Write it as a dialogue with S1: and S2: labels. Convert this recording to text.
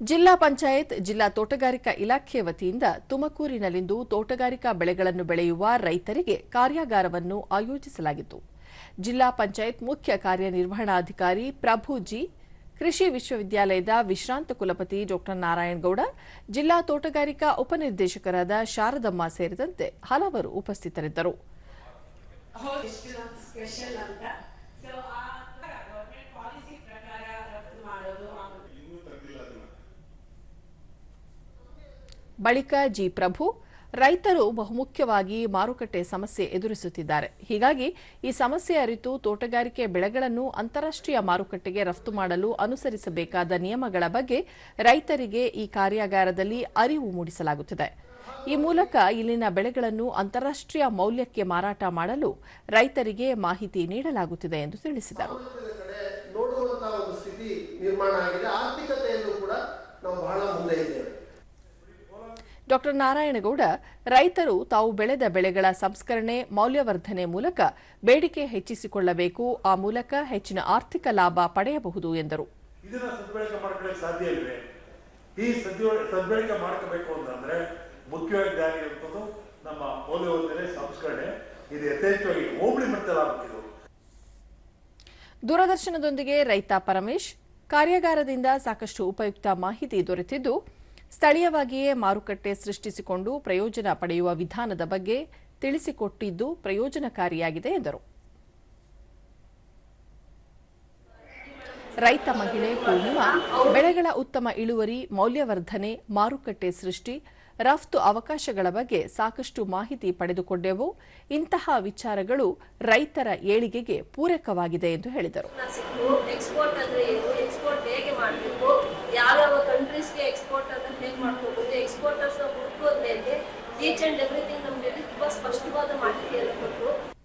S1: ಜಿಲ್ಲಾ ಪಂಚಾಯತ್, ಜಿಲ್ಲಾ ತೋಟಗಾರಿಕಾ ಇಲಾಖೆ ವತಿಯಿಂದ ತುಮಕೂರಿನಲ್ಲಿಂದು ತೋಟಗಾರಿಕಾ ಬೆಳೆಗಳನ್ನು ಬೆಳೆಯುವ ರೈತರಿಗೆ ಕಾರ್ಯಾಗಾರವನ್ನು ಆಯೋಜಿಸಲಾಗಿತ್ತು. ಜಿಲ್ಲಾ ಪಂಚಾಯತ್ ಮುಖ್ಯ ಕಾರ್ಯನಿರ್ವಹಣಾಧಿಕಾರಿ ಪ್ರಭುಜಿ ಕೃಷಿ ವಿಶ್ವವಿದ್ಯಾಲಯದ ವಿಶ್ರಾಂತ ಕುಲಪತಿ ಡಾ ನಾರಾಯಣಗೌಡ ಜಿಲ್ಲಾ ತೋಟಗಾರಿಕಾ ಉಪನಿರ್ದೇಶಕರಾದ ಶಾರದಮ್ಮ ಸೇರಿದಂತೆ ಹಲವರು ಉಪಸ್ಥಿತರಿದ್ದರು. ಬಳಿಕ ಜಿ ಪ್ರಭು, ರೈತರು ಬಹುಮುಖ್ಯವಾಗಿ ಮಾರುಕಟ್ಟೆ ಸಮಸ್ಯೆ ಎದುರಿಸುತ್ತಿದ್ದಾರೆ. ಹೀಗಾಗಿ ಈ ಸಮಸ್ಯೆ ಅರಿತು ತೋಟಗಾರಿಕೆ ಬೆಳೆಗಳನ್ನು ಅಂತಾರಾಷ್ಟ್ರೀಯ ಮಾರುಕಟ್ಟೆಗೆ ರಫ್ತು ಮಾಡಲು ಅನುಸರಿಸಬೇಕಾದ ನಿಯಮಗಳ ಬಗ್ಗೆ ರೈತರಿಗೆ ಈ ಕಾರ್ಯಾಗಾರದಲ್ಲಿ ಅರಿವು ಮೂಡಿಸಲಾಗುತ್ತಿದೆ. ಈ ಮೂಲಕ ಇಲ್ಲಿನ ಬೆಳೆಗಳನ್ನು ಅಂತಾರಾಷ್ಟ್ರೀಯ ಮೌಲ್ಯಕ್ಕೆ ಮಾರಾಟ ಮಾಡಲು ರೈತರಿಗೆ ಮಾಹಿತಿ ನೀಡಲಾಗುತ್ತಿದೆ ಎಂದು ತಿಳಿಸಿದರು. ಡಾ ನಾರಾಯಣಗೌಡ ರೈತರು ತಾವು ಬೆಳೆದ ಬೆಳೆಗಳ ಸಂಸ್ಕರಣೆ ಮೌಲ್ಯವರ್ಧನೆ ಮೂಲಕ ಬೇಡಿಕೆ ಹೆಚ್ಚಿಸಿಕೊಳ್ಳಬೇಕು ಆ ಮೂಲಕ ಹೆಚ್ಚಿನ ಆರ್ಥಿಕ ಲಾಭ ಪಡೆಯಬಹುದು ಎಂದರು.
S2: ಸಾಧ್ಯ ಇಲ್ವೇ? ಈ ಸದ್ಬಳಕೆ ಮಾಡ್ಕೋಬೇಕು ಅಂತಂದ್ರೆ ಮುಖ್ಯವಾಗಿ ನಮ್ಮ ಮೌಲ್ಯವರ್ಧನೆ ಸಂಸ್ಕರಣೆ. ಇದು ಯಥೇಚ್ಛವಾಗಿ ಹೋಬಳಿ
S1: ದೂರದರ್ಶನದೊಂದಿಗೆ ರೈತ ಪರಮೇಶ್ ಕಾರ್ಯಾಗಾರದಿಂದ ಸಾಕಷ್ಟು ಉಪಯುಕ್ತ ಮಾಹಿತಿ ದೊರೆತಿದ್ದು ಸ್ಥಳೀಯವಾಗಿಯೇ ಮಾರುಕಟ್ಟೆ ಸೃಷ್ಟಿಸಿಕೊಂಡು ಪ್ರಯೋಜನ ಪಡೆಯುವ ವಿಧಾನದ ಬಗ್ಗೆ ತಿಳಿಸಿಕೊಟ್ಟಿದ್ದು ಪ್ರಯೋಜನಕಾರಿಯಾಗಿದೆ ಎಂದರು. ರೈತ ಮಹಿಳೆ ಪೂರ್ಣಿಮಾ, ಬೆಳೆಗಳ ಉತ್ತಮ ಇಳುವರಿ, ಮೌಲ್ಯವರ್ಧನೆ, ಮಾರುಕಟ್ಟೆ ಸೃಷ್ಟಿ, ರಫ್ತು ಅವಕಾಶಗಳ ಬಗ್ಗೆ ಸಾಕಷ್ಟು ಮಾಹಿತಿ ಪಡೆದುಕೊಂಡೆವು. ಇಂತಹ ವಿಚಾರಗಳು ರೈತರ ಏಳಿಗೆಗೆ ಪೂರಕವಾಗಿದೆ ಎಂದು ಹೇಳಿದರು.
S3: ಮಾಡ್ಕೋಬಹುದು ಹುಡುಕೋದ್ ಮೇಲೆ ಈಚ್ ಅಂಡ್ ಎವ್ರಿಥಿಂಗ್ ನಮ್ಗೆ ತುಂಬಾ ಸ್ಪಷ್ಟವಾದ ಮಾಹಿತಿಯನ್ನು ಕೊಟ್ಟು